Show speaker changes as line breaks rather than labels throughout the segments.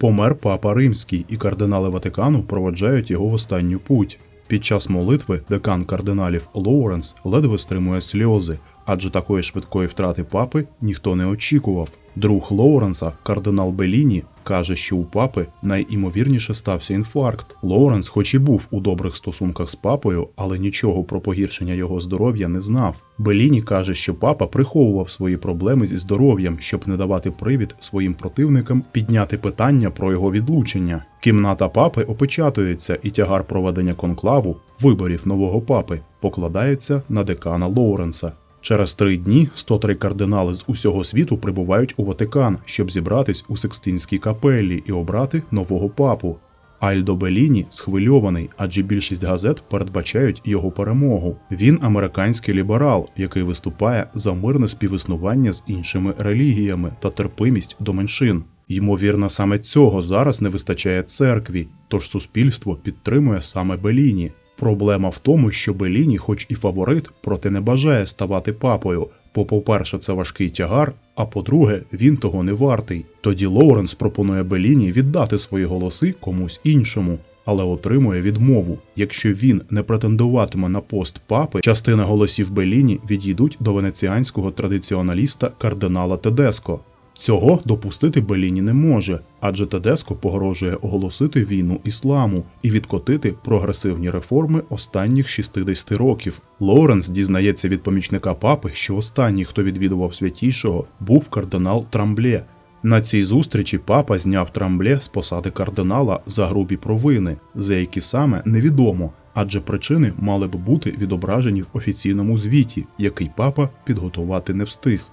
Помер папа римський, і кардинали Ватикану проводжають його в останню путь. Під час молитви декан кардиналів Лоуренс ледве стримує сльози, адже такої швидкої втрати папи ніхто не очікував. Друг Лоуренса, кардинал Беліні, каже, що у папи найімовірніше стався інфаркт. Лоуренс, хоч і був у добрих стосунках з папою, але нічого про погіршення його здоров'я не знав. Беліні каже, що папа приховував свої проблеми зі здоров'ям, щоб не давати привід своїм противникам підняти питання про його відлучення. Кімната папи опечатується, і тягар проведення конклаву, виборів нового папи, покладається на декана Лоуренса. Через три дні 103 кардинали з усього світу прибувають у Ватикан, щоб зібратись у Секстинській капеллі і обрати нового папу. Альдо Беліні схвильований, адже більшість газет передбачають його перемогу. Він американський ліберал, який виступає за мирне співіснування з іншими релігіями та терпимість до меншин. Ймовірно, саме цього зараз не вистачає церкві, тож суспільство підтримує саме Беліні. Проблема в тому, що Беліні, хоч і фаворит, проте не бажає ставати папою. Бо, по-перше, це важкий тягар, а по-друге, він того не вартий. Тоді Лоуренс пропонує Беліні віддати свої голоси комусь іншому, але отримує відмову. Якщо він не претендуватиме на пост папи, частина голосів Беліні відійдуть до венеціанського традиціоналіста кардинала Тедеско. Цього допустити Беліні не може, адже Тедеско погрожує оголосити війну ісламу і відкотити прогресивні реформи останніх 60 років. Лоуренс дізнається від помічника папи, що останній, хто відвідував святішого, був кардинал Трамблє. На цій зустрічі папа зняв Трамблє з посади кардинала за грубі провини, за які саме невідомо, адже причини мали б бути відображені в офіційному звіті, який папа підготувати не встиг.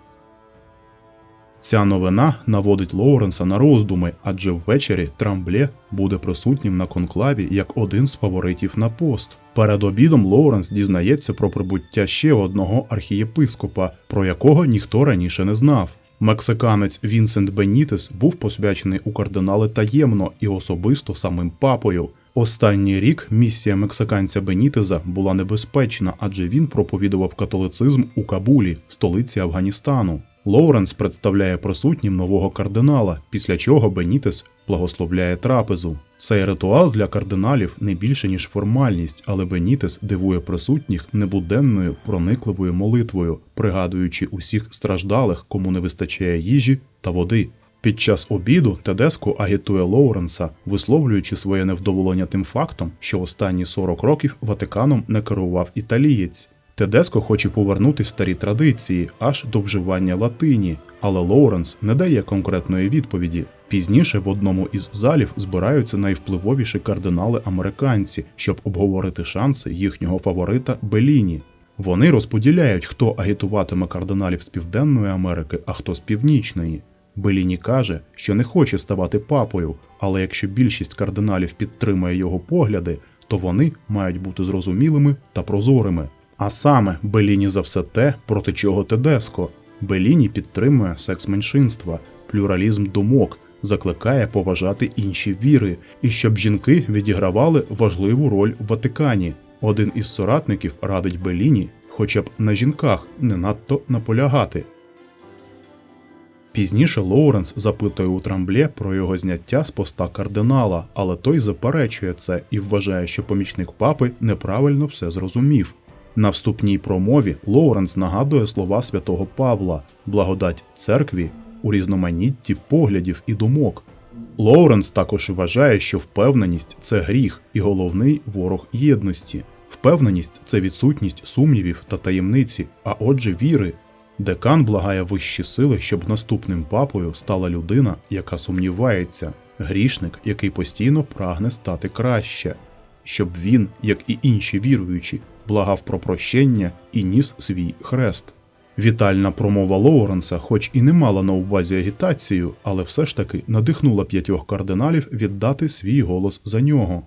Ця новина наводить Лоуренса на роздуми, адже ввечері Трамблє буде присутнім на конклаві як один з фаворитів на пост. Перед обідом Лоуренс дізнається про прибуття ще одного архієпископа, про якого ніхто раніше не знав. Мексиканець Вінсент Бенітес був посвячений у кардинали таємно і особисто самим папою. Останній рік місія мексиканця Бенітеза була небезпечна, адже він проповідував католицизм у Кабулі, столиці Афганістану. Лоуренс представляє присутнім нового кардинала, після чого Бенітес благословляє трапезу. Цей ритуал для кардиналів не більше ніж формальність, але Бенітес дивує присутніх небуденною проникливою молитвою, пригадуючи усіх страждалих, кому не вистачає їжі та води. Під час обіду Тедеско агітує Лоуренса, висловлюючи своє невдоволення тим фактом, що останні 40 років Ватиканом не керував італієць. Тедеско хоче повернути старі традиції аж до вживання латині, але Лоуренс не дає конкретної відповіді. Пізніше в одному із залів збираються найвпливовіші кардинали американці, щоб обговорити шанси їхнього фаворита Беліні. Вони розподіляють, хто агітуватиме кардиналів з Південної Америки, а хто з Північної. Беліні каже, що не хоче ставати папою, але якщо більшість кардиналів підтримує його погляди, то вони мають бути зрозумілими та прозорими. А саме Беліні за все те, проти чого Тедеско. Беліні підтримує секс меншинства, плюралізм думок, закликає поважати інші віри, і щоб жінки відігравали важливу роль в Ватикані. Один із соратників радить Беліні, хоча б на жінках не надто наполягати. Пізніше Лоуренс запитує у Трамблє про його зняття з поста кардинала, але той заперечує це і вважає, що помічник папи неправильно все зрозумів. На вступній промові Лоуренс нагадує слова святого Павла, благодать церкві у різноманітті поглядів і думок. Лоуренс також вважає, що впевненість це гріх і головний ворог єдності. Впевненість це відсутність сумнівів та таємниці, а отже, віри. Декан благає вищі сили, щоб наступним папою стала людина, яка сумнівається, грішник, який постійно прагне стати краще, щоб він, як і інші віруючі, благав про прощення і ніс свій хрест. Вітальна промова Лоуренса, хоч і не мала на увазі агітацію, але все ж таки надихнула п'ятьох кардиналів віддати свій голос за нього.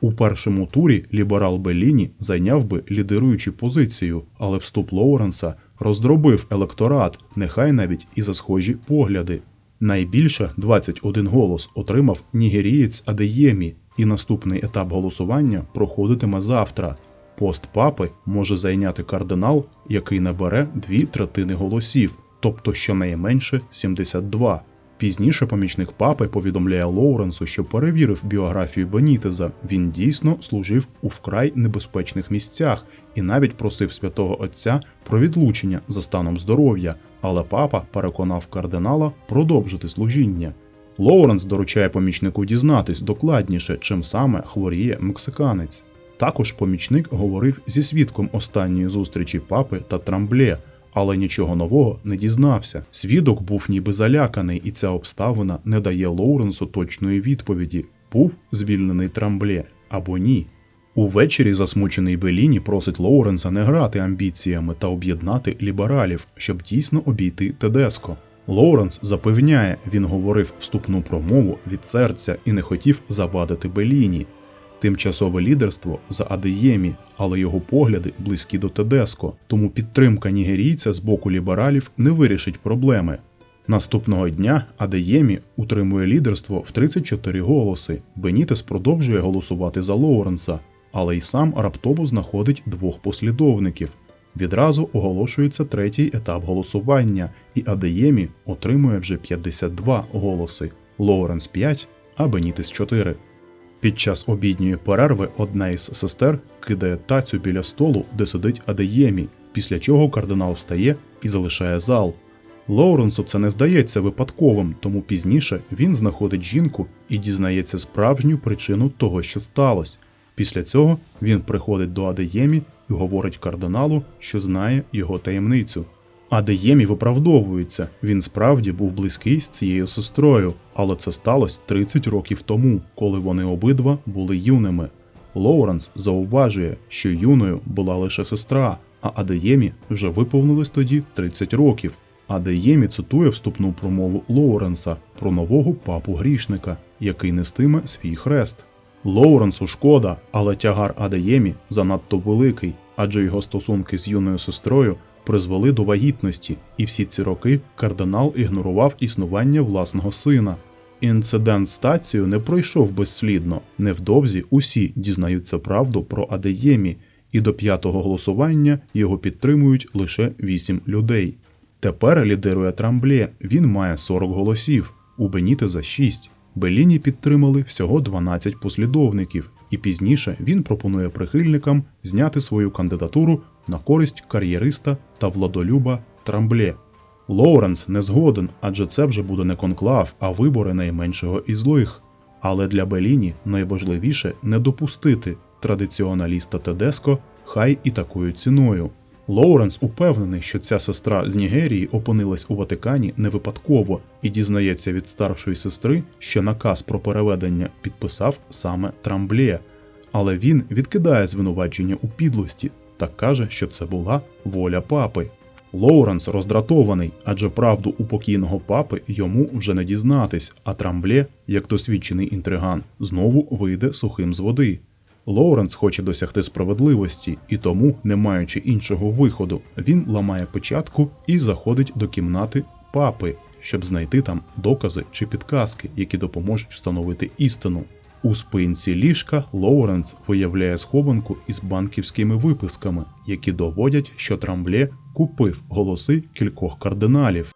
У першому турі ліберал Беліні зайняв би лідируючу позицію, але вступ Лоуренса роздробив електорат, нехай навіть і за схожі погляди. Найбільше 21 голос отримав нігерієць Адеємі, і наступний етап голосування проходитиме завтра. Пост папи може зайняти кардинал, який набере дві третини голосів, тобто щонайменше 72. Пізніше помічник папи повідомляє Лоуренсу, що перевірив біографію Бенітеза. Він дійсно служив у вкрай небезпечних місцях і навіть просив святого отця про відлучення за станом здоров'я, але папа переконав кардинала продовжити служіння. Лоуренс доручає помічнику дізнатись докладніше, чим саме хворіє мексиканець. Також помічник говорив зі свідком останньої зустрічі папи та Трамбле, але нічого нового не дізнався. Свідок був ніби заляканий, і ця обставина не дає Лоуренсу точної відповіді: був звільнений Трамбле або ні. Увечері засмучений Беліні просить Лоуренса не грати амбіціями та об'єднати лібералів, щоб дійсно обійти Тедеско. Лоуренс запевняє, він говорив вступну промову від серця і не хотів завадити Беліні. Тимчасове лідерство за Адеємі, але його погляди близькі до Тедеско, тому підтримка нігерійця з боку лібералів не вирішить проблеми. Наступного дня Адеємі утримує лідерство в 34 голоси. Бенітес продовжує голосувати за Лоуренса, але й сам раптово знаходить двох послідовників. Відразу оголошується третій етап голосування, і Адеємі отримує вже 52 голоси, Лоуренс 5, а Бенітес 4. Під час обідньої перерви одна із сестер кидає тацю біля столу, де сидить Адеємі, після чого кардинал встає і залишає зал. Лоуренсу це не здається випадковим, тому пізніше він знаходить жінку і дізнається справжню причину того, що сталося. Після цього він приходить до Адеємі і говорить кардиналу, що знає його таємницю. Адеємі виправдовується, він справді був близький з цією сестрою, але це сталося 30 років тому, коли вони обидва були юними. Лоуренс зауважує, що юною була лише сестра, а Адеємі вже виповнилось тоді 30 років. Адеємі цитує вступну промову Лоуренса про нового папу грішника, який нестиме свій хрест. Лоуренсу шкода, але тягар Адеємі занадто великий, адже його стосунки з юною сестрою призвели до вагітності, і всі ці роки кардинал ігнорував існування власного сина. Інцидент з тацією не пройшов безслідно. Невдовзі усі дізнаються правду про Адеємі, і до п'ятого голосування його підтримують лише вісім людей. Тепер лідирує Трамблє, він має 40 голосів, у Бенітеза 6. Беліні підтримали всього 12 послідовників, і пізніше він пропонує прихильникам зняти свою кандидатуру на користь кар'єриста та владолюба Трамблє. Лоуренс не згоден, адже це вже буде не конклав, а вибори найменшого із злих. Але для Беліні найважливіше не допустити традиціоналіста Тедеско хай і такою ціною. Лоуренс упевнений, що ця сестра з Нігерії опинилась у Ватикані не випадково і дізнається від старшої сестри, що наказ про переведення підписав саме Трамблє. Але він відкидає звинувачення у підлості та каже, що це була воля папи. Лоуренс роздратований, адже правду у покійного папи йому вже не дізнатись, а Трамблє, як досвідчений інтриган, знову вийде сухим з води. Лоуренс хоче досягти справедливості, і тому, не маючи іншого виходу, він ламає печатку і заходить до кімнати папи, щоб знайти там докази чи підказки, які допоможуть встановити істину. У спинці ліжка Лоуренс виявляє схованку із банківськими виписками, які доводять, що Трамблє купив голоси кількох кардиналів.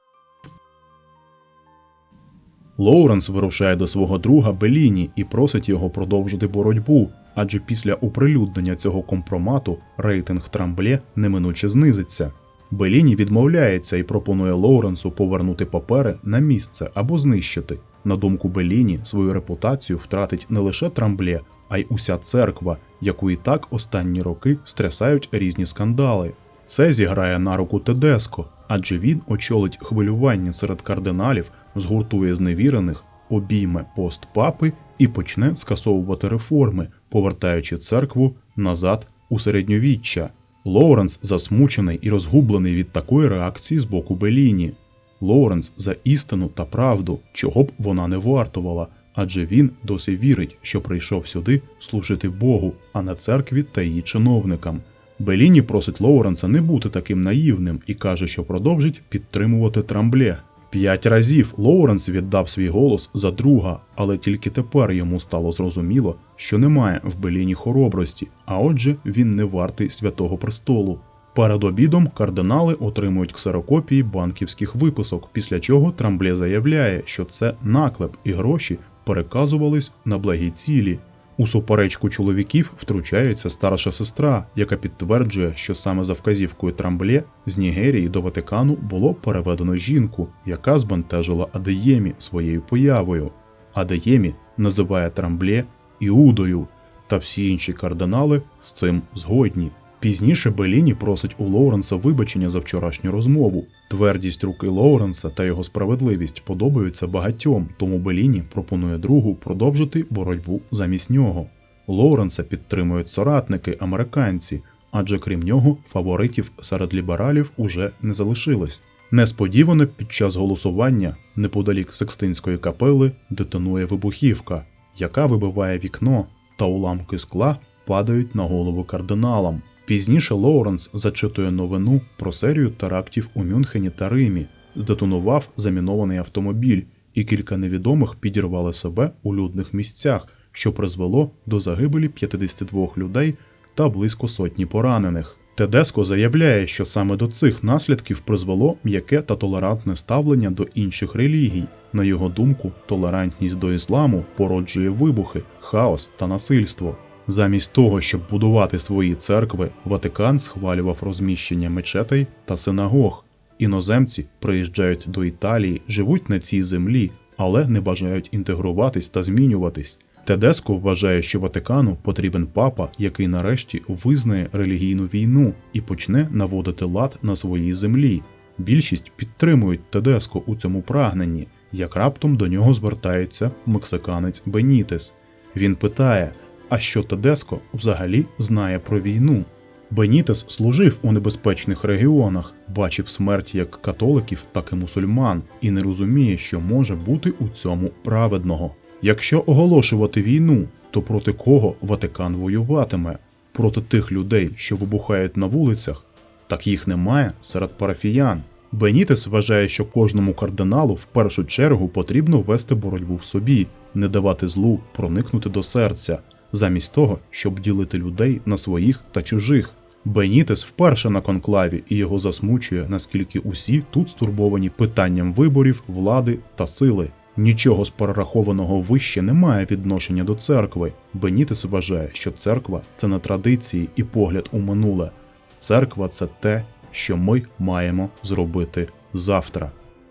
Лоуренс вирушає до свого друга Беліні і просить його продовжити боротьбу, адже після оприлюднення цього компромату рейтинг Трамблє неминуче знизиться. Беліні відмовляється і пропонує Лоуренсу повернути папери на місце або знищити. На думку Беліні, свою репутацію втратить не лише Трамблє, а й уся церква, яку і так останні роки стрясають різні скандали. Це зіграє на руку Тедеско, адже він очолить хвилювання серед кардиналів, згуртує зневірених, обійме пост папи і почне скасовувати реформи, повертаючи церкву назад у середньовіччя. Лоуренс засмучений і розгублений від такої реакції з боку Беліні. Лоуренс за істину та правду, чого б вона не вартувала, адже він досі вірить, що прийшов сюди служити Богу, а не церкві та її чиновникам. Беліні просить Лоуренса не бути таким наївним і каже, що продовжить підтримувати Трамбле. П'ять разів Лоуренс віддав свій голос за друга, але тільки тепер йому стало зрозуміло, що немає в Беліні хоробрості, а отже, він не вартий святого престолу. Перед обідом кардинали отримують ксерокопії банківських виписок, після чого Трамбле заявляє, що це наклеп і гроші переказувались на благі цілі. У суперечку чоловіків втручається старша сестра, яка підтверджує, що саме за вказівкою Трамбле з Нігерії до Ватикану було переведено жінку, яка збентежила Адеємі своєю появою. Адеємі називає Трамбле Іудою, та всі інші кардинали з цим згодні. Пізніше Беліні просить у Лоуренса вибачення за вчорашню розмову. Твердість руки Лоуренса та його справедливість подобаються багатьом, тому Беліні пропонує другу продовжити боротьбу замість нього. Лоуренса підтримують соратники американці, адже крім нього фаворитів серед лібералів уже не залишилось. Несподівано під час голосування неподалік Секстинської капели детонує вибухівка, яка вибиває вікно, та уламки скла падають на голову кардиналам. Пізніше Лоуренс зачитує новину про серію терактів у Мюнхені та Римі, здетонував замінований автомобіль, і кілька невідомих підірвали себе у людних місцях, що призвело до загибелі 52 людей та близько сотні поранених. Тедеско заявляє, що саме до цих наслідків призвело м'яке та толерантне ставлення до інших релігій. На його думку, толерантність до ісламу породжує вибухи, хаос та насильство. Замість того, щоб будувати свої церкви, Ватикан схвалював розміщення мечетей та синагог. Іноземці приїжджають до Італії, живуть на цій землі, але не бажають інтегруватись та змінюватись. Тедеско вважає, що Ватикану потрібен папа, який нарешті визнає релігійну війну і почне наводити лад на своїй землі. Більшість підтримують Тедеско у цьому прагненні, як раптом до нього звертається мексиканець Бенітес. Він питає, а що Тедеско взагалі знає про війну. Бенітес служив у небезпечних регіонах, бачив смерть як католиків, так і мусульман, і не розуміє, що може бути у цьому праведного. Якщо оголошувати війну, то проти кого Ватикан воюватиме? Проти тих людей, що вибухають на вулицях? Так їх немає серед парафіян. Бенітес вважає, що кожному кардиналу в першу чергу потрібно вести боротьбу в собі, не давати злу проникнути до серця, замість того, щоб ділити людей на своїх та чужих. Бенітес вперше на конклаві і його засмучує, наскільки усі тут стурбовані питанням виборів, влади та сили. Нічого з перерахованого вище не має відношення до церкви. Бенітес вважає, що церква це не традиції і погляд у минуле. Церква це те, що ми маємо зробити завтра.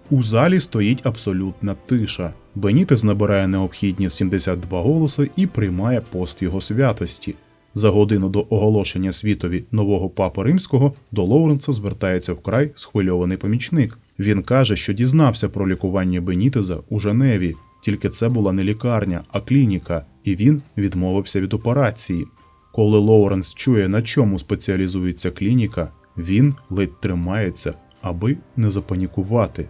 У залі стоїть абсолютна тиша. Бенітес набирає необхідні 72 голоси і приймає пост його святості. За годину до оголошення світові нового папи римського до Лоуренса звертається вкрай схвильований помічник. Він каже, що дізнався про лікування Бенітеза у Женеві, тільки це була не лікарня, а клініка, і він відмовився від операції. Коли Лоуренс чує, на чому спеціалізується клініка, він ледь тримається, аби не запанікувати.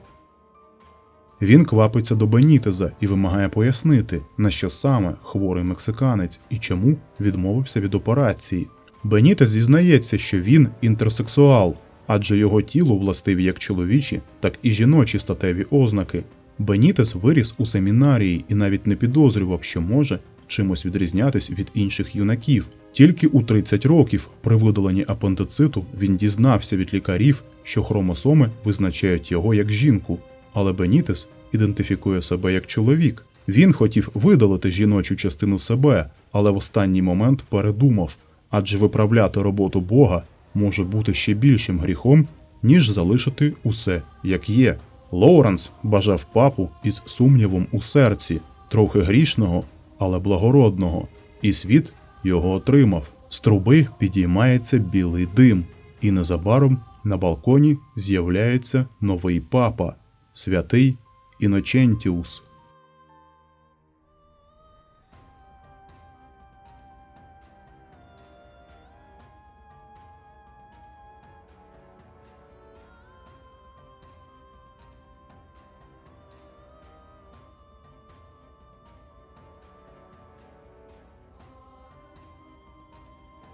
Він квапиться до Бенітеза і вимагає пояснити, на що саме хворий мексиканець і чому відмовився від операції. Бенітес зізнається, що він інтерсексуал, адже його тілу властиві як чоловічі, так і жіночі статеві ознаки. Бенітес виріс у семінарії і навіть не підозрював, що може чимось відрізнятись від інших юнаків. Тільки у 30 років при видаленні апендициту він дізнався від лікарів, що хромосоми визначають його як жінку, але Бенітес ідентифікує себе як чоловік. Він хотів видалити жіночу частину себе, але в останній момент передумав, адже виправляти роботу Бога може бути ще більшим гріхом, ніж залишити усе як є. Лоуренс бажав папу із сумнівом у серці, трохи грішного, але благородного, і світ його отримав. З труби підіймається білий дим, і незабаром на балконі з'являється новий папа, святий Іночентіус.